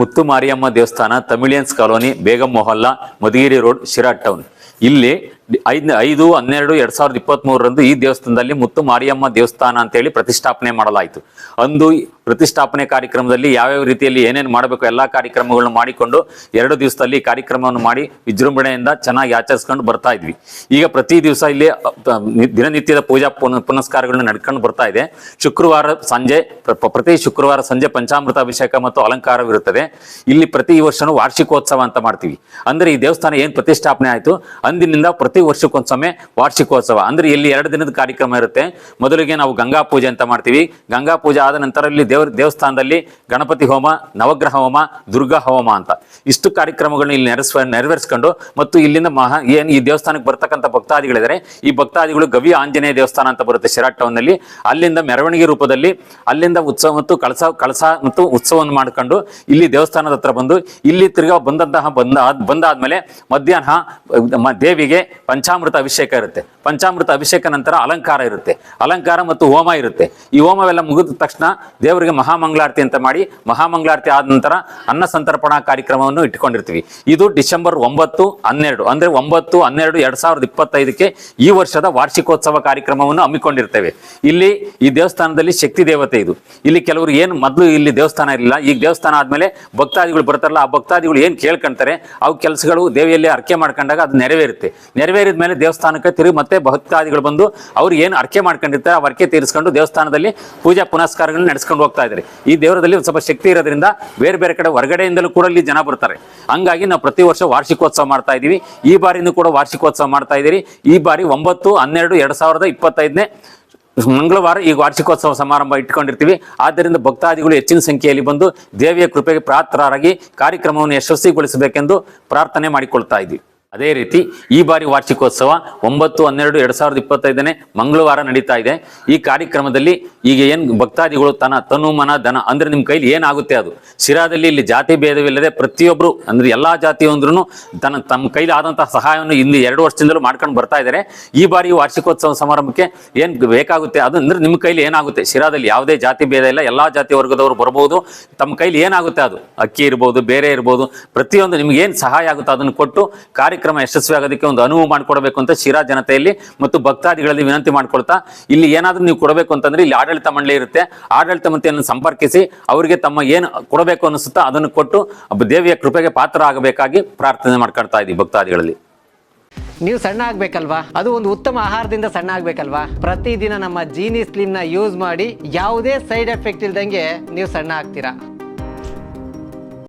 ಮುತ್ತು ಮಾರಿಯಮ್ಮ ದೇವಸ್ಥಾನ Tamilians colony Begum Mohalla Madhugiri road Sira town. ಇಲ್ಲಿ ಐದ್ ಐದು, ಹನ್ನೆರಡು, ಎರಡ್ ಸಾವಿರದ ಇಪ್ಪತ್ತ್ ಮೂರರಂದು ಈ ದೇವಸ್ಥಾನದಲ್ಲಿ ಮುತ್ತು ಮಾರಿಯಮ್ಮ ದೇವಸ್ಥಾನ ಅಂತೇಳಿ ಪ್ರತಿಷ್ಠಾಪನೆ ಮಾಡಲಾಯಿತು. ಅಂದು ಪ್ರತಿಷ್ಠಾಪನೆ ಕಾರ್ಯಕ್ರಮದಲ್ಲಿ ಯಾವ್ಯಾವ ರೀತಿಯಲ್ಲಿ ಏನೇನು ಮಾಡಬೇಕು ಎಲ್ಲಾ ಕಾರ್ಯಕ್ರಮಗಳನ್ನು ಮಾಡಿಕೊಂಡು ಎರಡು ದಿವಸದಲ್ಲಿ ಕಾರ್ಯಕ್ರಮವನ್ನು ಮಾಡಿ ವಿಜೃಂಭಣೆಯಿಂದ ಚೆನ್ನಾಗಿ ಆಚರಿಸ್ಕೊಂಡು ಬರ್ತಾ ಇದ್ವಿ. ಈಗ ಪ್ರತಿ ದಿವಸ ಇಲ್ಲಿ ದಿನನಿತ್ಯದ ಪೂಜಾ ಪುನ- ಪುನಸ್ಕಾರಗಳನ್ನ ನಡ್ಕೊಂಡು ಬರ್ತಾ ಇದೆ. ಶುಕ್ರವಾರ ಸಂಜೆ ಪ್ರ- ಪ್ರತಿ ಶುಕ್ರವಾರ ಸಂಜೆ ಪಂಚಾಮೃತ ಅಭಿಷೇಕ ಮತ್ತು ಅಲಂಕಾರವಿರುತ್ತದೆ ಇಲ್ಲಿ ಪ್ರತಿ ವರ್ಷನೂ ವಾರ್ಷಿಕೋತ್ಸವ ಅಂತ ಮಾಡ್ತೀವಿ. ಅಂದ್ರೆ ಈ ದೇವಸ್ಥಾನ ಏನ್ ಪ್ರತಿಷ್ಠಾಪನೆ ಆಯ್ತು? ಅಂದಿನಿಂದ ಪ್ರತಿ ವರ್ಷಕ್ಕೊಂದ್ಸಮೆ ವಾರ್ಷಿಕೋತ್ಸವ. ಅಂದ್ರೆ ಇಲ್ಲಿ ಎರಡು ದಿನದ ಕಾರ್ಯಕ್ರಮ ಇರುತ್ತೆ. ಮೊದಲಿಗೆ ನಾವು ಗಂಗಾ ಪೂಜೆ ಅಂತ ಮಾಡ್ತೀವಿ. ಗಂಗಾ ಪೂಜೆ ಆದ ನಂತರ ಇಲ್ಲಿ ದೇವ್ರ ದೇವಸ್ಥಾನದಲ್ಲಿ ಗಣಪತಿ ಹೋಮ, ನವಗ್ರಹ ಹೋಮ, ದುರ್ಗಾ ಹೋಮ ಅಂತ. ಇಷ್ಟು ಕಾರ್ಯಕ್ರಮಗಳನ್ನ ಇಲ್ಲಿ ನೆರಸ್ ನೆರವೇರಿಸ್ಕೊಂಡು ಮತ್ತು ಇಲ್ಲಿಂದ ಮಹಾ, ಏನು ಈ ದೇವಸ್ಥಾನಕ್ಕೆ ಬರ್ತಕ್ಕಂಥ ಭಕ್ತಾದಿಗಳಿದ್ದಾರೆ ಈ ಭಕ್ತಾದಿಗಳು ಗವಿ ಆಂಜನೇಯ ದೇವಸ್ಥಾನ ಅಂತ ಬರುತ್ತೆ ಶಿರಾಟ್ ಟೌನ್ನಲ್ಲಿ. ಅಲ್ಲಿಂದ ಮೆರವಣಿಗೆ ರೂಪದಲ್ಲಿ, ಅಲ್ಲಿಂದ ಉತ್ಸವ ಮತ್ತು ಕಳಸ ಕಳಸ ಮತ್ತು ಉತ್ಸವವನ್ನು ಮಾಡ್ಕೊಂಡು ಇಲ್ಲಿ ದೇವಸ್ಥಾನದ ಹತ್ರ ಬಂದು, ಇಲ್ಲಿ ತಿರ್ಗಾ ಬಂದಂತಹ ಬಂದ, ಬಂದಾದ್ಮೇಲೆ ಮಧ್ಯಾಹ್ನ ದೇವಿಗೆ ಪಂಚಾಮೃತ ಅಭಿಷೇಕ ಇರುತ್ತೆ. ಪಂಚಾಮೃತ ಅಭಿಷೇಕ ನಂತರ ಅಲಂಕಾರ ಇರುತ್ತೆ. ಅಲಂಕಾರ ಮತ್ತು ಹೋಮ ಇರುತ್ತೆ. ಈ ಹೋಮವೆಲ್ಲ ಮುಗಿದ ತಕ್ಷಣ ದೇವರಿಗೆ ಮಹಾಮಂಗಳಾರತಿ ಅಂತ ಮಾಡಿ, ಮಹಾಮಂಗಳಾರತಿ ಆದ ನಂತರ ಅನ್ನ ಸಂತರ್ಪಣಾ ಕಾರ್ಯಕ್ರಮವನ್ನು ಇಟ್ಕೊಂಡಿರ್ತೀವಿ ಇದು ಡಿಸೆಂಬರ್ ಒಂಬತ್ತು, ಹನ್ನೆರಡು, ಅಂದ್ರೆ ಒಂಬತ್ತು, ಹನ್ನೆರಡು, ಎರಡ್ ಸಾವಿರದ ಇಪ್ಪತ್ತೈದಕ್ಕೆ ಈ ವರ್ಷದ ವಾರ್ಷಿಕೋತ್ಸವ ಕಾರ್ಯಕ್ರಮವನ್ನು ಹಮ್ಮಿಕೊಂಡಿರ್ತೇವೆ. ಇಲ್ಲಿ ಈ ದೇವಸ್ಥಾನದಲ್ಲಿ ಶಕ್ತಿ ದೇವತೆ ಇದು. ಇಲ್ಲಿ ಕೆಲವರು ಏನು ಮೊದಲು ಇಲ್ಲಿ ದೇವಸ್ಥಾನ ಇರಲಿಲ್ಲ, ಈಗ ದೇವಸ್ಥಾನ ಆದ್ಮೇಲೆ ಭಕ್ತಾದಿಗಳು ಬರ್ತಾರಲ್ಲ, ಆ ಭಕ್ತಾದಿಗಳು ಏನ್ ಕೇಳ್ಕೊಂತಾರೆ, ಅವು ಕೆಲಸಗಳು ದೇವಿಯಲ್ಲಿ ಅರ್ಕೆ ಮಾಡ್ಕೊಂಡಾಗ ಅದು ನೆರವೇರುತ್ತೆ. ನೆರವೇರಿದ ಮೇಲೆ ದೇವಸ್ಥಾನಕ್ಕೆ ತಿರುಗಿ ಮತ್ತೆ ಭಕ್ತಾದಿಗಳು ಬಂದು ಅವ್ರು ಏನು ಅರ್ಕೆ ಮಾಡ್ಕೊಂಡಿರ್ತಾರೆ, ಆ ಅರ್ಕೆ ತೀರಿಸ್ಕೊಂಡು ದೇವಸ್ಥಾನದಲ್ಲಿ ಪೂಜಾ ಪುನಸ್ಕಾರಗಳನ್ನ ನಡೆಸ್ಕೊಂಡು ಹೋಗ್ತಾ ಇದ್ದಾರೆ. ಈ ದೇವರದಲ್ಲಿ ಸ್ವಲ್ಪ ಶಕ್ತಿ ಇರೋದ್ರಿಂದ ಬೇರೆ ಬೇರೆ ಕಡೆ ಹೊರಗಡೆಯಿಂದಲೂ ಕೂಡ ಇಲ್ಲಿ ಜನ ಬರ್ತಾರೆ. ಹಂಗಾಗಿ ನಾವು ಪ್ರತಿ ವರ್ಷ ವಾರ್ಷಿಕೋತ್ಸವ ಮಾಡ್ತಾ ಇದ್ದೀವಿ. ಈ ಬಾರಿನೂ ಕೂಡ ವಾರ್ಷಿಕೋತ್ಸವ ಮಾಡ್ತಾ ಇದ್ದೀರಿ. ಈ ಬಾರಿ ಒಂಬತ್ತು, ಹನ್ನೆರಡು, ಎರಡ್ ಸಾವಿರದ ಇಪ್ಪತ್ತೈದನೇ ಮಂಗಳವಾರ ಈ ವಾರ್ಷಿಕೋತ್ಸವ ಸಮಾರಂಭ ಇಟ್ಕೊಂಡಿರ್ತೀವಿ. ಆದ್ದರಿಂದ ಭಕ್ತಾದಿಗಳು ಹೆಚ್ಚಿನ ಸಂಖ್ಯೆಯಲ್ಲಿ ಬಂದು ದೇವಿಯ ಕೃಪೆಗೆ ಪಾತ್ರರಾಗಿ ಕಾರ್ಯಕ್ರಮವನ್ನು ಯಶಸ್ವಿಗೊಳಿಸಬೇಕೆಂದು ಪ್ರಾರ್ಥನೆ ಮಾಡಿಕೊಳ್ತಾ ಇದ್ವಿ. ಅದೇ ರೀತಿ ಈ ಬಾರಿ ವಾರ್ಷಿಕೋತ್ಸವ ಒಂಬತ್ತು, ಹನ್ನೆರಡು, ಎರಡ್ ಸಾವಿರದ ಇಪ್ಪತ್ತೈದನೇ ಮಂಗಳವಾರ ನಡೀತಾ ಇದೆ. ಈ ಕಾರ್ಯಕ್ರಮದಲ್ಲಿ ಈಗ ಏನ್ ಭಕ್ತಾದಿಗಳು ತನ ತನು ಮನ ಧನ ಅಂದ್ರೆ ನಿಮ್ ಕೈಲಿ ಏನಾಗುತ್ತೆ ಅದು? ಶಿರಾದಲ್ಲಿ ಇಲ್ಲಿ ಜಾತಿ ಭೇದವಿಲ್ಲದೆ ಪ್ರತಿಯೊಬ್ರು ಅಂದ್ರೆ ಎಲ್ಲಾ ಜಾತಿಯೊಂದ್ರು ತನ್ನ ತಮ್ಮ ಕೈಲಿ ಆದಂತಹ ಸಹಾಯವನ್ನು ಇಲ್ಲಿ ಎರಡು ವರ್ಷದಿಂದಲೂ ಮಾಡ್ಕೊಂಡು ಬರ್ತಾ ಇದ್ದಾರೆ. ಈ ಬಾರಿ ವಾರ್ಷಿಕೋತ್ಸವ ಸಮಾರಂಭಕ್ಕೆ ಏನ್ ಬೇಕಾಗುತ್ತೆ ಅದು ಅಂದ್ರೆ ನಿಮ್ಮ ಕೈಲಿ ಏನಾಗುತ್ತೆ? ಶಿರಾದಲ್ಲಿ ಯಾವುದೇ ಜಾತಿ ಭೇದ ಇಲ್ಲ, ಎಲ್ಲಾ ಜಾತಿ ವರ್ಗದವರು ಬರಬಹುದು ತಮ್ಮ ಕೈಲಿ ಏನಾಗುತ್ತೆ ಅದು? ಅಕ್ಕಿ ಇರ್ಬೋದು, ಬೇರೆ ಇರ್ಬೋದು. ಪ್ರತಿಯೊಂದು ನಿಮ್ಗೆ ಏನ್ ಸಹಾಯ ಆಗುತ್ತೆ ಅದನ್ನು ಕೊಟ್ಟು ಕಾರ್ಯಕ್ರಮ ಯಶಸ್ವಿ ಆಗೋದಕ್ಕೆ ಒಂದು ಅನುವು ಮಾಡಿಕೊಡಬೇಕು ಅಂತ ಶಿರಾ ಜನತೆಯಲ್ಲಿ ಮತ್ತು ಭಕ್ತಾದಿಗಳಲ್ಲಿ ವಿನಂತಿ ಮಾಡ್ಕೊಳ್ತಾ ಇಲ್ಲಿ ಏನಾದರೂ ನೀವು ಕೊಡಬೇಕು ಅಂತಂದ್ರೆ ಇಲ್ಲಿ ಆಡಳಿತ ಮಂಡಳಿ ಇರುತ್ತೆ. ಆಡಳಿತ ಮಂತ್ರಿಯನ್ನು ಸಂಪರ್ಕಿಸಿ ಅವರಿಗೆ ತಮ್ಮ ಏನು ಕೊಡಬೇಕು ಅನಿಸುತ್ತಾ ಅದನ್ನು ಕೊಟ್ಟು ದೇವಿಯ ಕೃಪೆಗೆ ಪಾತ್ರ ಆಗಬೇಕಾಗಿ ಪ್ರಾರ್ಥನೆ ಮಾಡ್ಕೊಳ್ತಾ ಇದ್ದೀವಿ ಭಕ್ತಾದಿಗಳಲ್ಲಿ. ನೀವು ಸಣ್ಣ ಆಗ್ಬೇಕಲ್ವಾ? ಅದು ಒಂದು ಉತ್ತಮ ಆಹಾರದಿಂದ ಸಣ್ಣ ಆಗ್ಬೇಕಲ್ವಾ? ಪ್ರತಿದಿನ ನಮ್ಮ ಜೀನಿ ಸ್ಲಿಮ್ನ ಯೂಸ್ ಮಾಡಿ ಯಾವುದೇ ಸೈಡ್ ಎಫೆಕ್ಟ್ ಇಲ್ದಂಗೆ ನೀವು ಸಣ್ಣ ಆಗ್ತೀರಾ?